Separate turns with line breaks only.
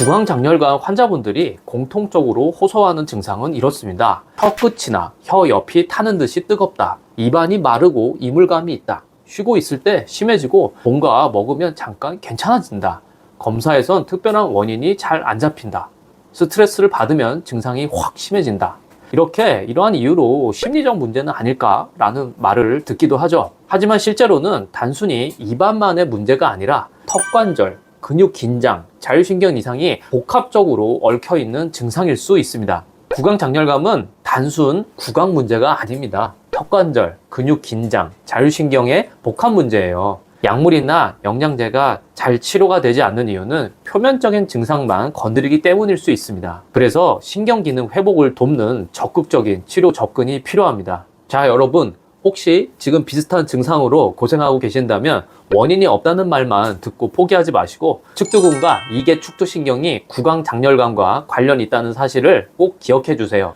구강장렬관 환자분들이 공통적으로 호소하는 증상은 이렇습니다. 혀 끝이나 혀 옆이 타는 듯이 뜨겁다. 입안이 마르고 이물감이 있다. 쉬고 있을 때 심해지고 뭔가 먹으면 잠깐 괜찮아진다. 검사에선 특별한 원인이 잘 안 잡힌다. 스트레스를 받으면 증상이 확 심해진다. 이렇게 이러한 이유로 심리적 문제는 아닐까라는 말을 듣기도 하죠. 하지만 실제로는 단순히 입안만의 문제가 아니라 턱관절, 근육 긴장, 자율신경 이상이 복합적으로 얽혀 있는 증상일 수 있습니다. 구강장렬감은 단순 구강 문제가 아닙니다. 턱관절, 근육 긴장, 자율신경의 복합 문제예요. 약물이나 영양제가 잘 치료가 되지 않는 이유는 표면적인 증상만 건드리기 때문일 수 있습니다. 그래서 신경기능 회복을 돕는 적극적인 치료 접근이 필요합니다. 자, 여러분. 혹시 지금 비슷한 증상으로 고생하고 계신다면 원인이 없다는 말만 듣고 포기하지 마시고 측두근과 이계 축두신경이 구강 장렬감과 관련이 있다는 사실을 꼭 기억해 주세요.